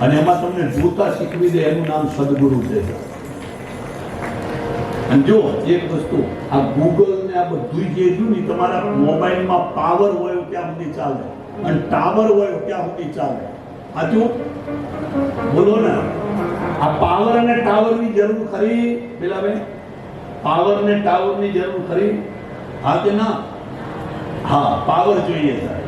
અને એમાં તમને જોતા શીખવી દે, એનું નામ સદગુરુ છે. અને જો એક વસ્તુ, આ ગૂગલ ને આ બધું જે જોયું ને તમારા મોબાઈલમાં પાવર હોય ત્યાં સુધી ચાલે. અને ટાવર હોય ત્યાં સુધી ચાલે. સાચું બોલો ને. આ પાવર અને ટાવરની જરૂર ખરી પેલા બેન પાવર ને ટાવરની જરૂર ખરી? હા કે ના? હા પાવર જોઈએ સાહેબ.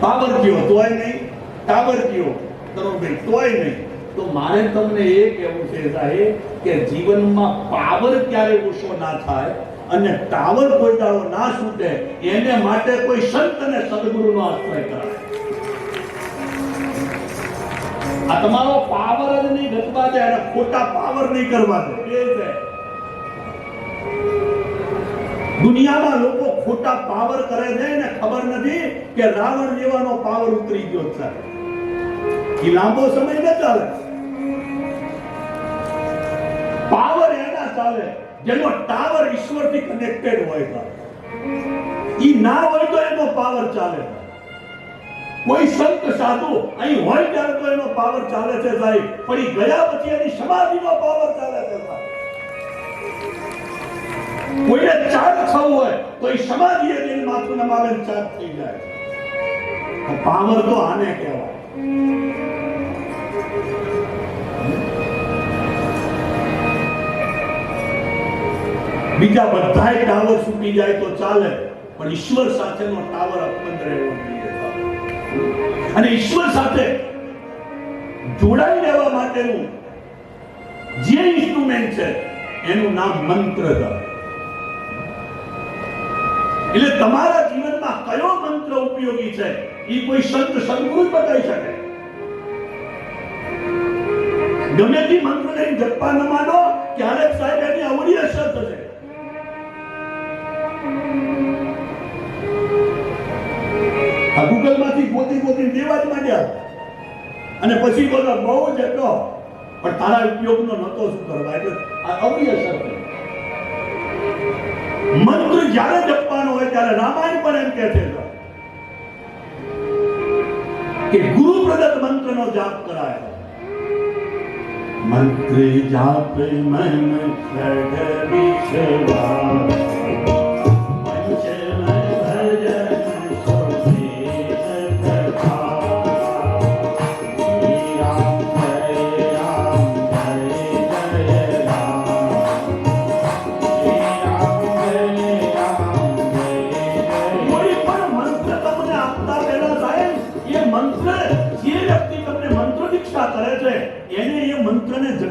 પાવર કયો? તોય નહીં. ટાવર કયો? તરુણભાઈ તોય નહીં. તો મારે તમને એ કહેવું છે સાહેબ કે જીવનમાં પાવર ક્યારે ઓછો ના થાય અને ટાવર કોઈ ના છૂટે, એને માટે કોઈ સંત અને સદગુરુનો આશ્રય કરાય. આ તમારો પાવર જ નહીં ઘટવા દે અને ખોટા પાવર નહીં કરવા દે. દુનિયામાં લોકો ખોટા પાવર કરે છે ને ખબર નથી કે રાવણ જેવાનો પાવર ઉતરી ગયો છે. એ લાંબો સમય ન ચાલે. પાવર એના ચાલે જેનો ટાવર ઈશ્વરથી કનેક્ટેડ હોય છે. ઈ ના હોય તો એનો પાવર ચાલે. કોઈ સંત સાધુ અહીં હોય ત્યારે તો એનો પાવર ચાલે છે સાહેબ. પણ ઈ ગયા પછી એની સમાધિનો પાવર ચાલે છે કોઈને ચાર્જ થવું હોય તો એ સમાધિ એની માથું નમાવે ચાર્જ થઈ જાય. પાવર તો આને કહેવાય. બીજા બધા ટાવર છૂટી જાય તો ચાલે, પણ ઈશ્વર સાથેનો ટાવર અકબંધ રહેવો જોઈએ. અને ઈશ્વર સાથે જોડાઈ રહેવા માટેનું જે ઇન્સ્ટ્રુમેન્ટ છે, એનું નામ મંત્ર એટલે તમારા જીવનમાં કયો મંત્ર ઉપયોગી છે, એ કોઈ સંત સદગુરુ બતાવી શકે. ગમે તે મંત્ર જપવા ન માનો ક્યારેક સાહેબ એની અવળી અસર થશે. આ ગૂગલમાંથી ગોતી ગોતી દેવા જ માંડ્યા. અને પછી બોલો, બહુ જ હતો પણ તારા ઉપયોગનો નતો શું કરવા? એટલે આ અવળી અસર થઈ મંત્ર જ્યારે જપવાનો હોય ત્યારે રામાયણ પણ એમ કહે છે. કે ગુરુ પ્રદત્ત મંત્રનો જાપ કરાય. મંત્ર જાપ મન સડ વિશ્વા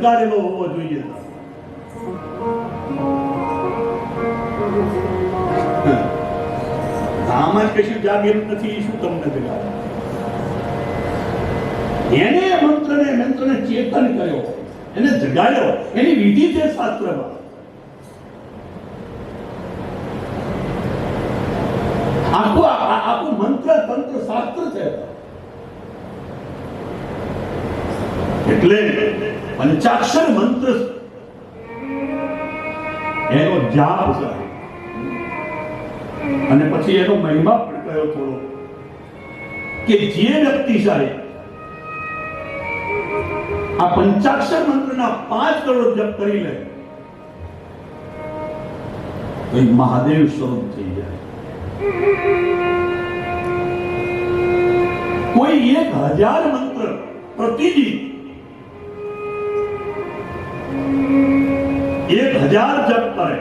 જગાડેલો હોવો જોઈએ આમાં જ કશું જાગેલું નથી શું તમને જગાડે એને મંત્રને મંત્રને ચેતન કર્યો એને જગાડ્યો એની વિધિ છે શાસ્ત્રમાં આખું આ- આ- આખું મંત્ર તંત્ર શાસ્ત્ર છે એટલે પંચાક્ષર મંત્ર એનો જાપ છે. અને પછી એનો મહિમા પણ કયો થોડો. કે જે વ્યક્તિ સાહેબ, આ પંચાક્ષર મંત્રના પાંચ કરોડ જપ કરી લે, તો મહાદેવ સ્વરૂપ થઈ જાય. કોઈ એક હજાર મંત્ર પ્રતિદિન એક હજાર જપ કરે.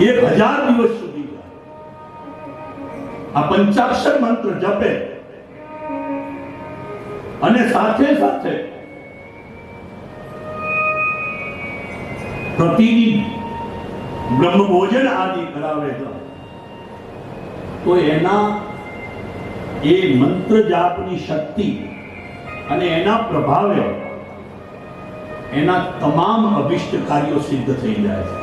એક હજાર દિવસ સુધી આ પંચાક્ષર મંત્ર જપે. અને સાથે સાથે પ્રતિદિન બ્રહ્મ ભોજન આદિ કરાવે તો એના એ મંત્ર જાપની શક્તિ અને એના પ્રભાવે એના તમામ અભિષ્ટ કાર્યો સિદ્ધ થઈ જાય છે.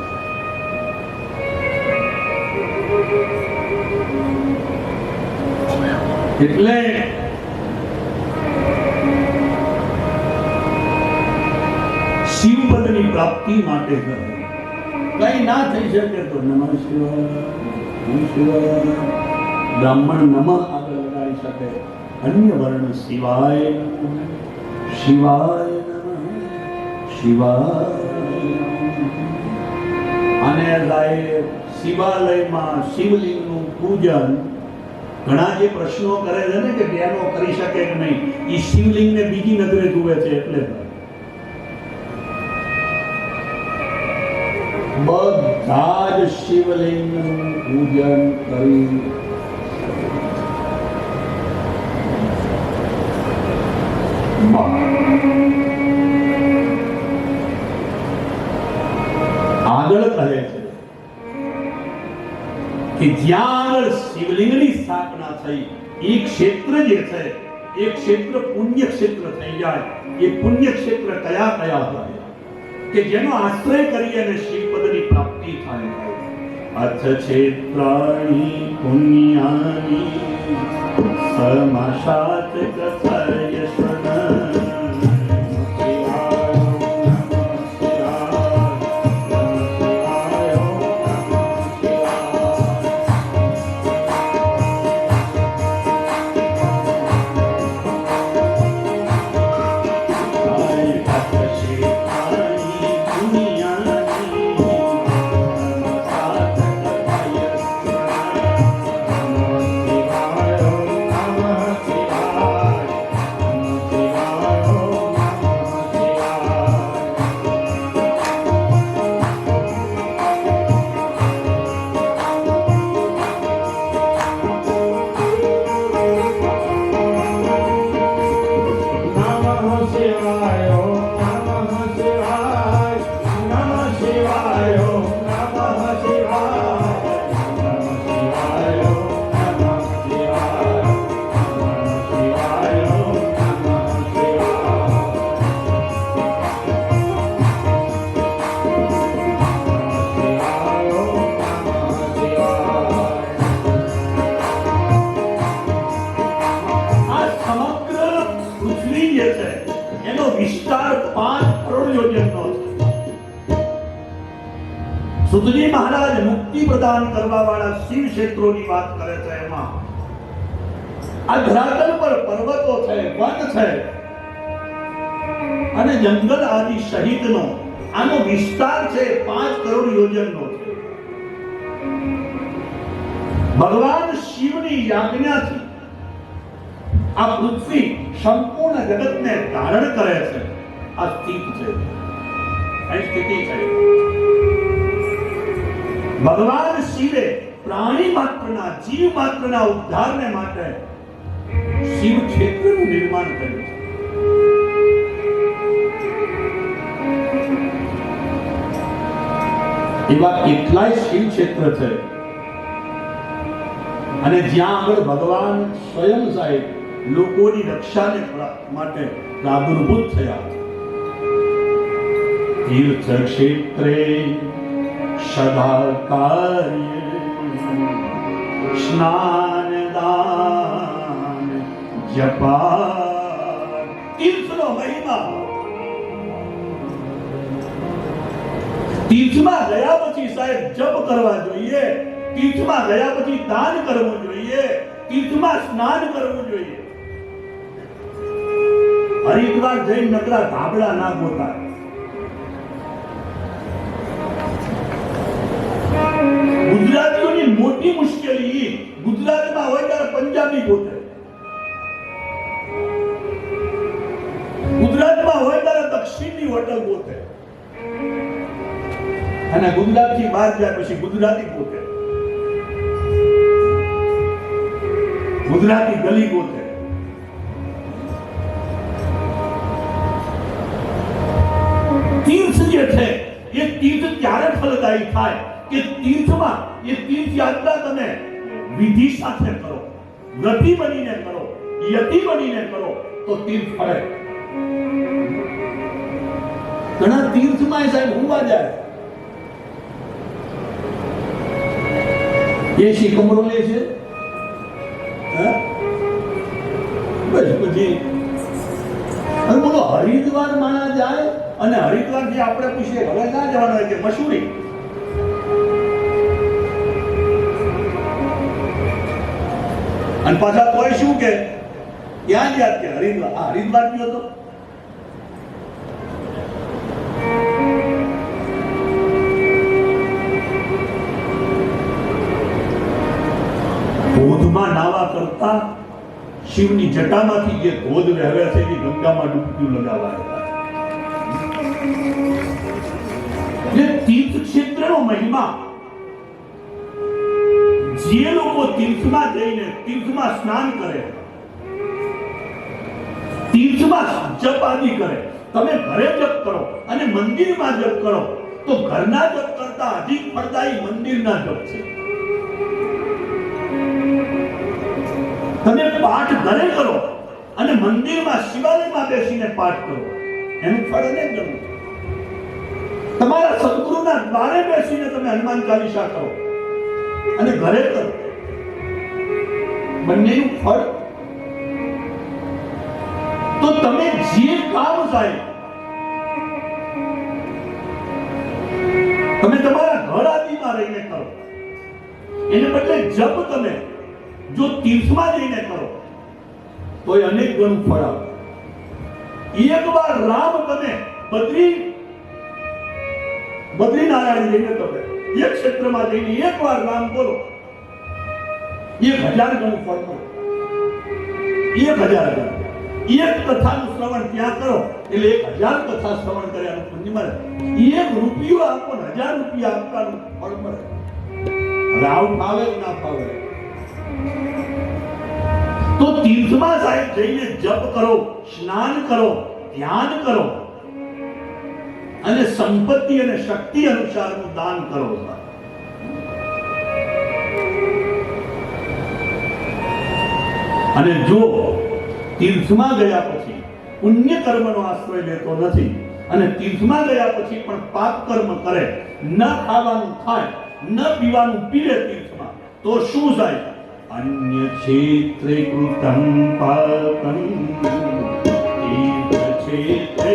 એટલે શિવપદની પ્રાપ્તિ માટે કઈ ના થઈ શકે તો નમઃ શિવાય બ્રાહ્મણ નમઃ આગળ લગાડી શકે. અન્ય વર્ણ સિવાય શિવાય. શિવાય અને લાય શિવાલયમાં શિવલિંગનું પૂજન ઘણા જે પ્રશ્નો કરે છે ને કે કરી શકે કે નહીં એ શિવલિંગને બીજી નજરે જુએ છે એટલે બધા જ શિવલિંગનું પૂજન કરી આગળ કહે છે કે જ્યાં શિવલિંગની સ્થાપના થઈ, એ ક્ષેત્ર જે છે, એ ક્ષેત્ર પુણ્ય ક્ષેત્ર થઈ જાય, એ પુણ્ય ક્ષેત્ર કયા કયા હોય? કે જેનો આશ્રય કરી અને શિવપદની પ્રાપ્તિ થાય. અથ ક્ષેત્રાણી પુણ્યાની સમાશાત કથયશ્વન પ્રદાન કરવા વાળા શિવ ક્ષેત્રોની વાત કરે છે એમાં. આ ધરાતલ પર પર્વતો છે, વન છે. અને જંગલ આદિ સહિતનો આનો વિસ્તાર છે પાંચ કરોડ યોજનનો. છે ભગવાન શિવની યાજ્ઞાથી આ પૃથ્વી સંપૂર્ણ જગતને ધારણ કરે છે. આ સ્થિત છે. આ સ્થિતિ છે. ભગવાન શિવે પ્રાણી માત્રના, જીવ માત્રના ઉદ્ધારને માટે શિવ ક્ષેત્રનું નિર્માણ કર્યું છે. એવા કેટલાય શિવ ક્ષેત્ર છે. અને જ્યાં આગળ ભગવાન સ્વયં સાહેબ લોકોની રક્ષાને માટે પ્રાદુર્ભૂત થયા. તીર્થ ક્ષેત્રે સદા કાર્ય સ્નાન દાન જપા તીર્થનો મહિમા તીર્થમાં ગયા પછી સાહેબ જપ કરવા જોઈએ તીર્થમાં ગયા પછી દાન કરવું જોઈએ તીર્થમાં સ્નાન કરવું જોઈએ હરિદ્વાર જઈને નકરા ધાબળા ના ગોતા ગુજરાતીઓની મોટી મુશ્કેલી ઈ ગુજરાતમાં હોય ત્યારે પંજાબી ગોતે ગુજરાતમાં હોય ત્યારે દક્ષિણની હોટલ ગોતે અને ગુજરાતથી બહાર જાય પછી ગુજરાતી ગોતે ગુજરાતી ગલી ગોતે તીર્થ જે છે એ તીર્થ ત્યારે ફલદાયી થાય કે તીર્થમાં એ તીર્થ યાત્રા તમે વિધિ સાથે કરો, વ્રતિ બનીને કરો, યતિ બનીને કરો, તો તીર્થ ફળે. ઘણા તીર્થમાં સાહેબ હોવા જાય. એ શિકમરો લે છે? બસ પછી બોલો, હરિદ્વાર માણા જાય અને હરિદ્વાર જે આપણે પૂછીએ, હવે ના જવાનું હોય કે મસૂરી? અને પાછા તોય શું કે ક્યાં ગયા ત્યાં હરિદ્વાર આ હરિદ્વાર ગયો તો ધોધમાં નાવા કરતા શિવની જટામાંથી જે ધોધ વહેવે છે એ ગંગામાં ડૂબક્યું લગાવાય જે તીર્થ ક્ષેત્રનો મહિમા જે લોકો તીર્થમાં જઈને તીર્થમાં સ્નાન કરે, તીર્થમાં જપ આદિ કરે, તમે ઘરે જપ કરો અને મંદિરમાં જપ કરો, તો ઘરના જપ કરતા અધિક ફળદાયી મંદિરના જપ છે. તમે પાઠ ઘરે કરો અને મંદિરમાં શિવાલયમાં બેસીને પાઠ કરો, એનું ફળ અનેક ગણું તમારા સદગુરુના દ્વારે બેસીને તમે હનુમાન ચાલીસા કરો. અને ઘરે કરો. બંનેનું ફળ. તો તમે જે કામ થાય તમે તમારા ઘર આદિમાં રહીને કરો. એને બદલે જપ તમે, જો તીર્થમાં જઈને કરો તો એ અનેક ગણું ફળ આવે. એક વાર રામ તમે બદ્રી, બદ્રીનારાયણ જઈને તમે એક ક્ષેત્રમાં જઈને એક વાર રામ બોલો. એક હજાર ગણું ફળ કરો. એક હજાર ગણું. એક કથાનું શ્રવણ ત્યાં કરો. એટલે એક હજાર કથા શ્રવણ કર્યાનું પુણ્ય મળે. એક રૂપિયો આપો ને હજાર રૂપિયા આપવાનું ફળ મળે. હવે આવું ફાવે ના ફાવે? તો તીર્થમાં સાહેબ જઈને જપ કરો, સ્નાન કરો, ધ્યાન કરો. અને સંપત્તિ અને શક્તિ અનુસારનું દાન કરો. અને જો તીર્થમાં ગયા પછી પુણ્ય કર્મનો આશ્રય લેતો નથી અને તીર્થમાં ગયા પછી પણ પાપ કર્મ કરે, ન ખાવાનું થાય ન પીવાનું પીવે તીર્થમાં, તો શું થાય? અન્ય ક્ષેત્રે કૃતમ પાપમ તીર્થ ક્ષેત્રે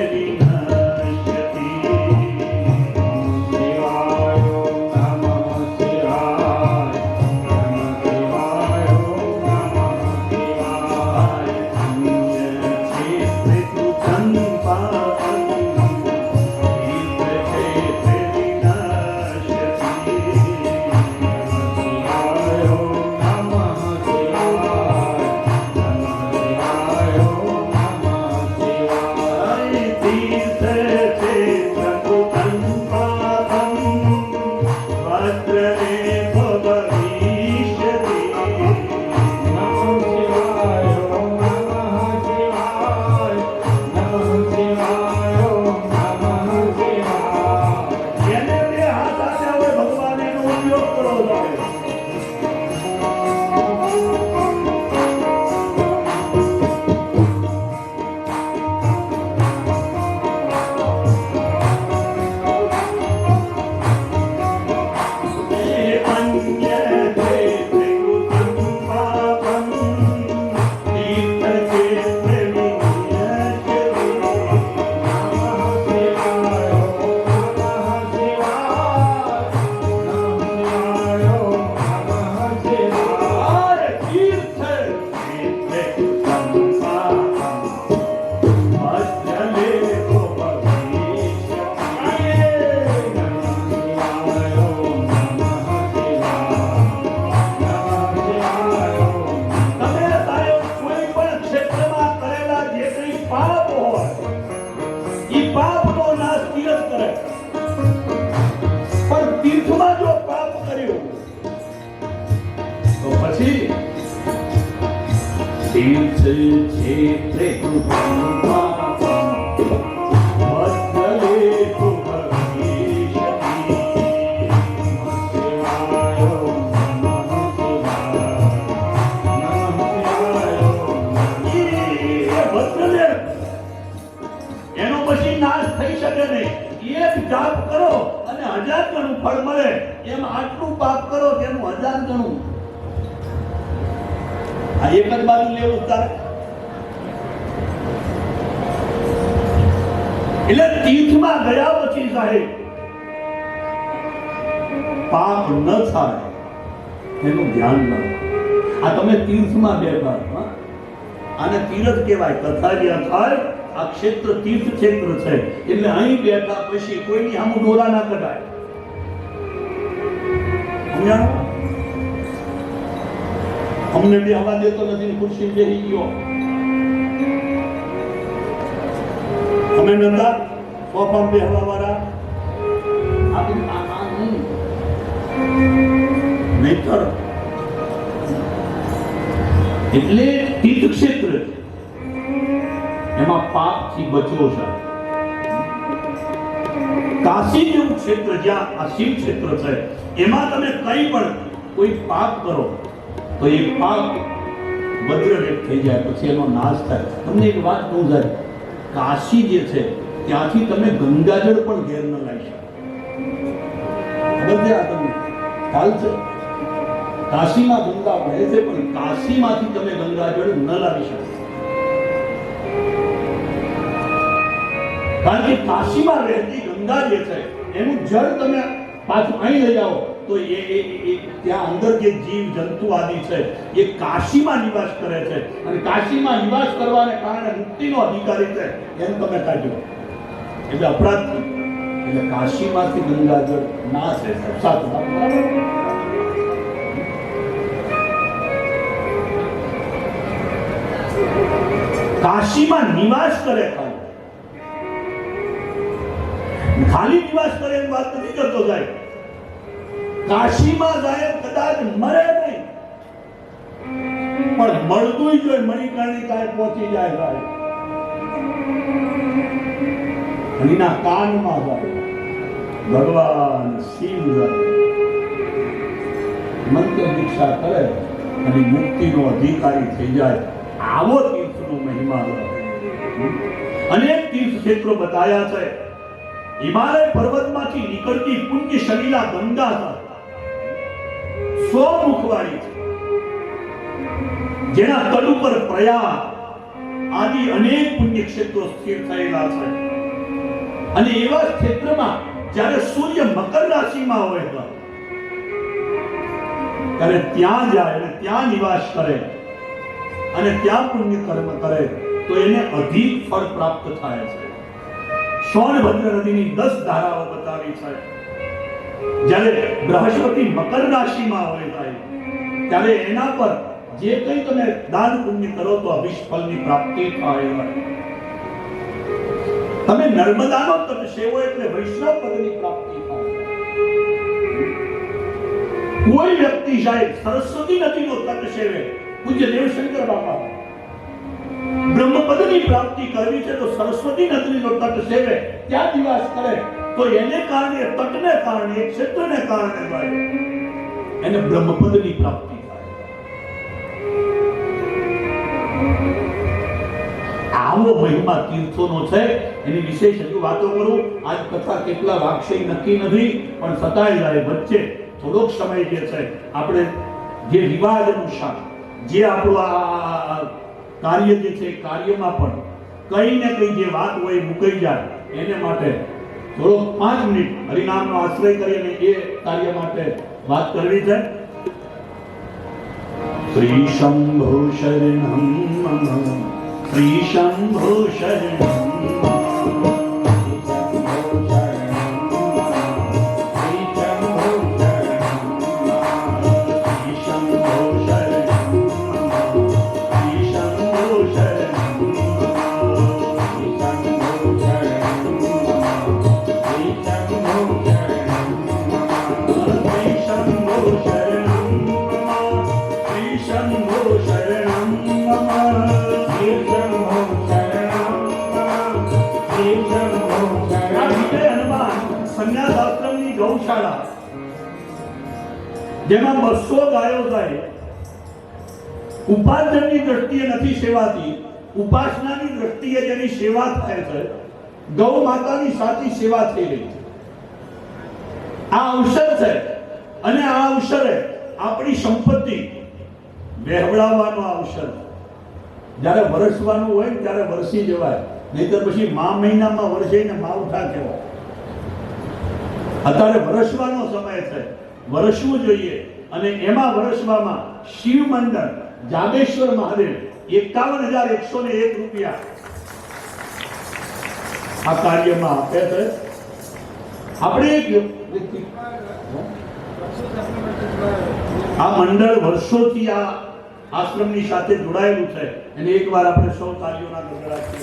જાપ કરો અને હજાર ગણું ફળ મળે. એમ આટલું પાપ કરો તેનું હજાર ગણું. આ એક જ બાજુ લેવું તારે? એટલે તીર્થમાં ગયા પછી સાહેબ, પાપ ન થાય, એનું ધ્યાન રાખો. આ તમે તીર્થમાં બેઠા હા? આને તીર્થ કહેવાય તથા જ્યાં થાય આ ક્ષેત્ર તીર્થ ક્ષેત્ર છે. એટલે અહીં બેઠા પછી કોઈની સામું ડોરા ના કઢાય. સમજાણું? અમને બી હવા દેતો નથી ખુરશી બેસી ગયો અમે નતા સોફા બે હવા વાળા. નહીંતર એટલે તીર્થ ક્ષેત્ર. એમાં પાપથી બચવો છે કાશી જેવું ક્ષેત્ર જ્યાં આ શિવ ક્ષેત્ર છે, એમાં તમે કઈ પણ કોઈ પાપ કરો તો એ પાપ વજ્રલેપ થઈ જાય, પછી એનો નાશ થાય. તમને એક વાત કહું સાહેબ, કાશી જે છે, ત્યાંથી તમે ગંગાજળ પણ ઘેર ન લાવી શકો. આ તમને? ખ્યાલ છે? કાશીમાં ગંગા વહે છે, પણ કાશીમાંથી તમે ગંગાજળ ન લાવી શકો. કારણ કે કાશીમાં રહેતી ગંગા જે છે, એનું જળ તમે પાછું અહીં લઈ આવો. તો એ ત્યાં અંદર જે જીવ, જંતુ આદિ છે, એ કાશીમાં નિવાસ કરે છે. અને કાશીમાં નિવાસ કરવાને કારણે મુક્તિનો અધિકારી છે. એમ તમે કાઢ્યો એટલે અપરાધ એટલે કાશીમાંથી ગંગાજળ ના છે કાશીમાં નિવાસ કરે ખાલી નિવાસ કરે એમ વાત નથી કરતો સાહેબ. કાશીમાં જાય કદાચ મરે નહીં. પણ મળતું જોઈએ મણિકર્ણિકાએ પહોંચી જાય સાહેબ. હરિના કાનમાં જાય ભગવાન શિવ મંત્ર દીક્ષા કરે અને મુક્તિનો અધિકારી થઈ જાય. આવો તીર્થનો મહિમા. અનેક તીર્થ ક્ષેત્રો બતાયા છે. હિમાલય પર્વતમાંથી નીકળતી પુણ્ય શરીલા ગંગા સો મુખવારી છે. જેના તલ ઉપર પ્રયાગ આદિ અનેક પુણ્ય ક્ષેત્રો સ્થિર થયેલા છે. અને એવા ક્ષેત્રમાં જ્યારે સૂર્ય મકર રાશિમાં હોય ત્યારે ત્યાં જાય અને ત્યાં નિવાસ કરે અને ત્યાં પુણ્ય કર્મ કરે, તો એને અધિક ફળ પ્રાપ્ત થાય છે. સોનભદ્ર નદીની દસ ધારાઓ બતાવી છે. જ્યારે બૃહસ્પતિ મકર રાશિમાં આવે થાય ત્યારે એના પર જે કંઈ તમે દાન પુણ્ય કરો તો અભિષ્ફળની પ્રાપ્તિ થાય તમે નર્મદાનો તમે સેવો એટલે વૈષ્ણવ પદની પ્રાપ્તિ થાય. કોઈ વ્યક્તિ સાહેબ સરસ્વતી નદીનો તટ સેવે, પૂજ્ય દેવશંકર બાપા. બ્રહ્મપદની પ્રાપ્તિ કરવી છે તો સરસ્વતી નદીનો તટ સેવે, ત્યાં નિવાસ કરે. તો એને કારણે તટને કારણે, ક્ષેત્રને કારણે ભાઈ, એને બ્રહ્મપદની પ્રાપ્તિ થાય. આવો મહિમા તીર્થોનો છે, એની વિશેષ હજુ વાતો કરું. આજ કથા કેટલા વાગશે નક્કી નથી, પણ સતાય જાય વચ્ચે થોડોક સમય જે છે, આપણે જે રિવાજ અનુસાર જે આપણું આ- કાર્ય જે છે કાર્યમાં પણ કઈ ને કઈ જે વાત હોય મુકાઈ જાય, એને માટે થોડો પાંચ મિનિટ હરિનામનો આશ્રય કરી અને એ કાર્ય માટે વાત કરવી છે. શ્રી શંભો શરણમ, શ્રી શંભો શરણમ. જેમાં બસો ગાયો થાય ઉપાર્જનની દ્રષ્ટિએ નથી સેવાતી. ઉપાસનાની દ્રષ્ટિએ જેની સેવા થાય છે, ગૌ માતાની સાચી સેવા થઈ રહી છે. આ અવસર છે અને આ અવસરે આપણી સંપત્તિ વહેવડાવવાનો અવસર જ્યારે વરસવાનું હોય ત્યારે વરસી જવાય. નહીતર પછી મા મહિનામાં વરસે ને માવઠા કહેવાય. અત્યારે વરસવાનો સમય છે. વરસવું જોઈએ. અને એમાં વરસવામાં શિવ મંડળ, જાગેશ્વર મહાદેવ એકાવન હજાર એકસો ને એક રૂપિયા. આ કાર્યમાં આપે છે. આપણે એક આ મંડળ વર્ષોથી આ આશ્રમની સાથે જોડાયેલું છે. અને એકવાર આપણે સૌ તાલીઓના ગગડાથી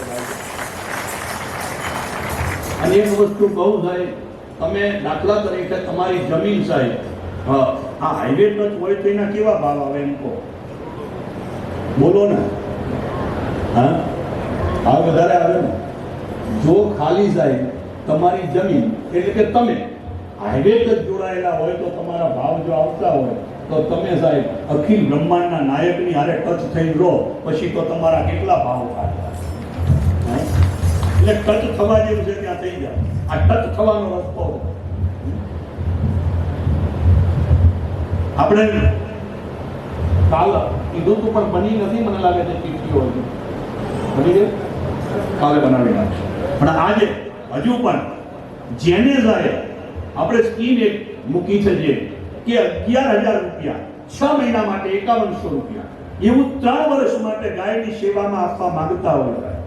અને એક વસ્તુ કહું સાહેબ તમે દાખલા તરીકે તમારી જમીન સાહેબ આ હાઈવે ટચ હોય તો એના કેવા ભાવ આવે એમ કહો? બોલો ને. હા? ભાવ વધારે આવે ને. જો ખાલી સાહેબ, તમારી જમીન, એટલે કે તમે હાઈવે જ જોડાયેલા હોય તો તમારા ભાવ જો આવતા હોય, તો તમે સાહેબ અખિલ બ્રહ્માંડના નાયકની હારે ટચ થઈ રહો, પછી તો તમારા કેટલા ભાવ થાય? એટલે ટચ થવા જેવું છે ત્યાં થઈ જાય. ટચ થવાનો રસ્તો આપણે કાલ કીધું તું, પણ બની નથી, મને લાગે છે ચીઠીઓ બની ગઈ કાલે બનાવી નાખશે. પણ આજે હજુ પણ જેને જાય, આપણે સ્કીમ એક મૂકી છે જે, કે અગિયાર હજાર રૂપિયા છ મહિના માટે એકાવનસો રૂપિયા. એવું ત્રણ વર્ષ માટે ગાયની સેવામાં આપવા માંગતા હોય.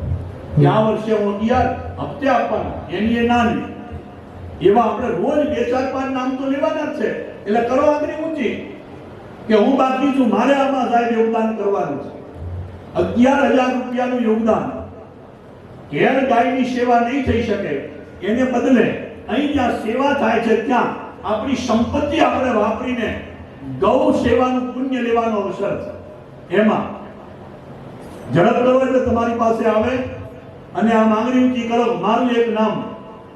આ વર્ષે હું અગિયાર હપ્તે આપવાના, એની એ નાની. એવા આપણે રોજ બે, ચાર, પાંચ નામ તો લેવાના જ છે. એટલે કરો આગળ ઊંચી. કે હું બાકી છું, મારે આમાં સાહેબ યોગદાન કરવાનું છે. અગિયાર હજાર રૂપિયાનું યોગદાન. ઘેર ગાયની સેવા નહીં થઈ શકે. એને બદલે અહીં જ્યાં સેવા થાય છે ત્યાં આપણી સંપત્તિ આપણે વાપરીને ગૌ સેવાનું પુણ્ય લેવાનો અવસર છે. એમાં ઝડપ કરો એટલે તમારી પાસે આવે. અને આ માંગણી ઊંચી કરો, મારું એક નામ,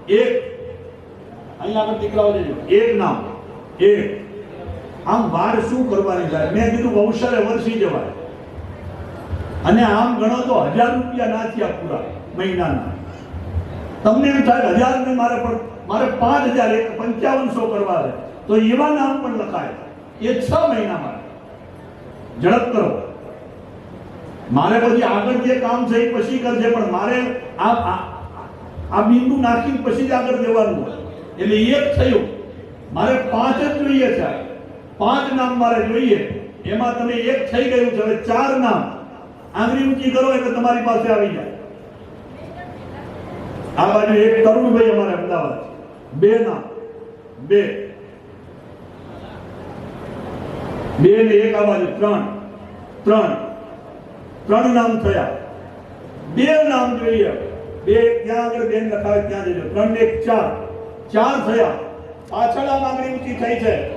એક, અહીંયા આગળ દીકરાઓ લેજો એક નામ, એક. આમ વાર શું કરવાની જાય? મેં કીધું અવસરે વરસી જવાય. અને આમ ગણો તો હજાર રૂપિયા ના થયા પૂરા મહિનાના. તમને એમ થાય હજાર ને મારે પણ, મારે પાંચ હજાર, એક પંચાવનસો કરવા છે તો એવા નામ પણ લખાય. એ છ મહિના માટે ઝડપ કરો. મારે પછી આગળ જે કામ છે એ પછી કરજે, પણ મારે આ આ- બિંદુ નાખીને પછી જ આગળ જવાનું હોય. એટલે એક થયું. મારે પાંચ જ જોઈએ છે. પાંચ નામ મારે જોઈએ. એમાં તમે એક થઈ ગયું છે. હવે ચાર નામ. આંગળી ઊંચી કરો એટલે તમારી પાસે આવી જાય. આ બાજુ એક તરુણભાઈ અમારે અમદાવાદ બે નામ. બે. બે ને એક આ બાજુ. ત્રણ. ત્રણ. ત્રણ નામ થયા. બે નામ જોઈએ. બે ત્યાં આગળ બેન લખાવે ત્યાં જજો. ત્રણ એક ચાર. ચાર થયા. પાછળ આ માંગણી ઊંચી થઈ છે.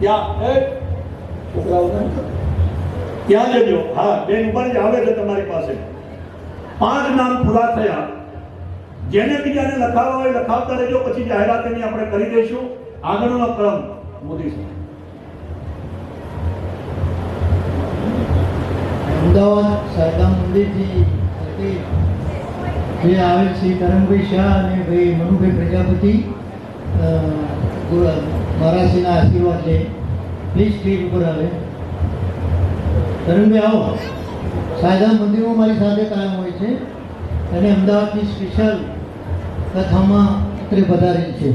ત્યાં એ છોકરાઓ ત્યાં જજો. હા, બેન ઉપર જ આવે છે તમારી પાસે. પાંચ નામ પૂરા થયા. જેને બીજાને લખાવવા હોય લખાવતા રહેજો, પછી જાહેરાત એની આપણે કરી દઈશું. આગળનો ક્રમ મોદી સાહેબ. અમદાવાદ સાયદા મંદિરથી જે આવેલ શ્રી કરમભાઈ શાહ અને ભાઈ મનુભાઈ પ્રજાપતિ અ, આશીર્વાદ લે. પ્લીઝ સ્ટેજ ઉપર આવે. કરમભાઈ આવો. સાયદા મંદિરમાં મારી સાથે કાયમ હોય છે અને અમદાવાદની સ્પેશિયલ કથામાં અત્રે પધારેલ છે.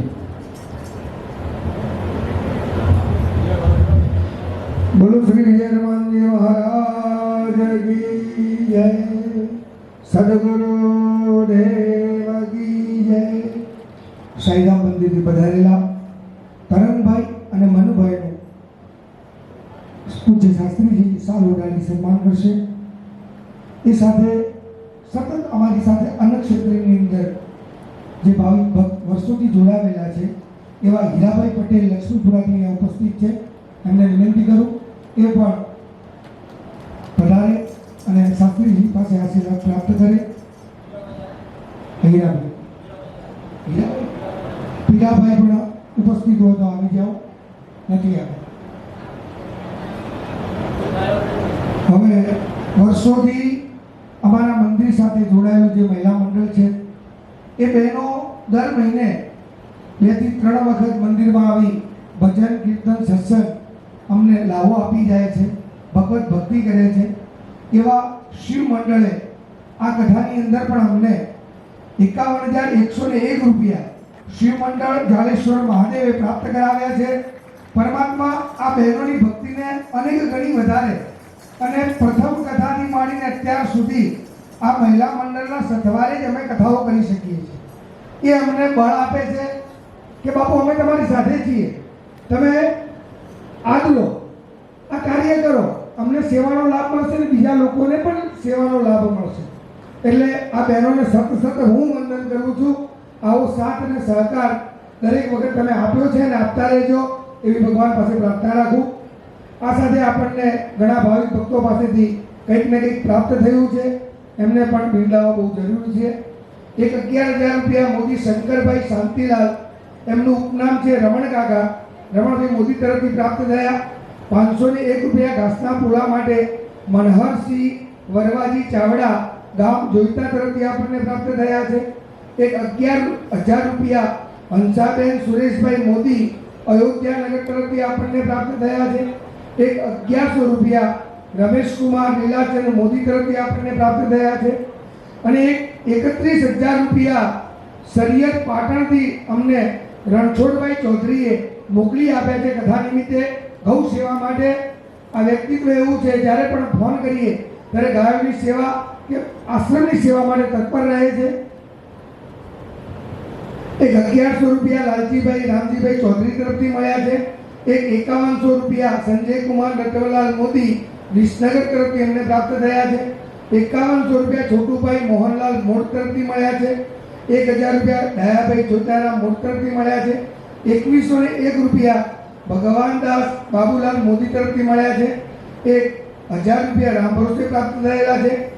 બોલો શ્રી વિજય હનુમાનજી મહારાજ. કી જય સદગુરુ પધારેલા તરંગભાઈ અને મનુભાઈનું પૂજ્ય શાસ્ત્રીજી સાલ ઉડાડી સન્માન કરશે એ સાથે સતત અમારી સાથે અન્ન ક્ષેત્રની અંદર જે ભાવિક ભક્ત વર્ષોથી જોડાવેલા છે એવા હીરાભાઈ પટેલ લક્ષ્મીપુરાથી અહીંયા ઉપસ્થિત છે એમને વિનંતી કરું એ પણ પધારે અને શાસ્ત્રીજી પાસે આશીર્વાદ પ્રાપ્ત કરે. હીરાભાઈ પીરાભાઈ પણ ઉપસ્થિત હોય તો આવી જાઓ. નથી આવ્યા. હવે વર્ષોથી અમારા મંદિર સાથે જોડાયેલું જે મહિલા મંડળ છે, એ બહેનો દર મહિને બેથી ત્રણ વખત મંદિરમાં આવી ભજન, કીર્તન, સત્સંગ અમને લાવો આપી જાય છે. ભગવત ભક્તિ કરે છે. એવા શિવ મંડળે આ કથાની અંદર પણ અમને એકાવન હજાર એકસો ને એક રૂપિયા શિવ મંડળ જાલેશ્વર મહાદેવે પ્રાપ્ત કરાવ્યા છે. પરમાત્મા આ બહેનોની ભક્તિને અનેક ગણી વધારે અને પ્રથમ કથાથી માંડીને અત્યાર સુધી આ મહિલા મંડળના સથવારે જ અમે કથાઓ કરી શકીએ છીએ. એ અમને બળ આપે છે કે બાપુ, અમે તમારી સાથે છીએ. તમે આદરો આ કાર્ય કરો. અમને સેવાનો લાભ મળશે ને બીજા લોકોને પણ સેવાનો લાભ મળશે. એટલે આ બહેનોને સતત સતત હું વંદન કરું છું. આવો સાથ અને સહકાર દરેક વખત તમે આપ્યો છે અને આપતા રહેજો એવી ભગવાન પાસે પ્રાર્થના રાખું. આ સાથે આપણને ઘણા ભાવિક ભક્તો પાસેથી કંઈક ને કંઈક પ્રાપ્ત થયું છે. એમને પણ બિરદાવવા બહુ જરૂરી છે. એક અગિયાર હજાર રૂપિયા મોદી શંકરભાઈ શાંતિલાલ એમનું ઉપનામ છે રમણ કાકા. રમણભાઈ મોદી તરફથી પ્રાપ્ત થયા. પાંચસો ને એક રૂપિયા ઘાસના પુલા માટે મનહરસિંહ વરવાજી ચાવડા ગામ જોઈતા તરફથી આપણને પ્રાપ્ત થયા છે. એક અગિયાર હજાર રૂપિયા હંસાબેન સુરેશભાઈ મોદી અયોધ્યા નગર તરફથી આપણને પ્રાપ્ત થયા છે. એક અગિયારસો રૂપિયા રમેશકુમાર લીલાચંદ મોદી તરફથી આપણને પ્રાપ્ત થયા છે. અને એક એકત્રીસ હજાર રૂપિયા સરિયત પાટણથી અમને રણછોડભાઈ ચૌધરીએ મોકલી આપ્યા છે કથા નિમિત્તે. ગૌ સેવા માટે આ વ્યક્તિત્વ એવું છે, જ્યારે પણ ફોન કરીએ, ત્યારે ગાયોની સેવા કે આશ્રમની સેવા માટે તત્પર રહે છે. એક અગિયારસો રૂપિયા લાલજીભાઈ, રામજીભાઈ ચૌધરી તરફથી મળ્યા છે. એક એકાવનસો રૂપિયા સંજય કુમાર નટવલાલ મોદી, વિસનગર તરફથી એમને પ્રાપ્ત થયા છે. એકાવનસો રૂપિયા છોટુભાઈ મોહનલાલ મોડ તરફથી મળ્યા છે. એક હજાર રૂપિયા દયાભાઈ જોતારામ મોડ તરફથી મળ્યા છે. એકવીસો ને એક રૂપિયા ભગવાનદાસ બાબુલાલ મોદી તરફથી મળ્યા છે. એક હજાર રૂપિયા રામ ભરોસે પ્રાપ્ત થયેલા છે.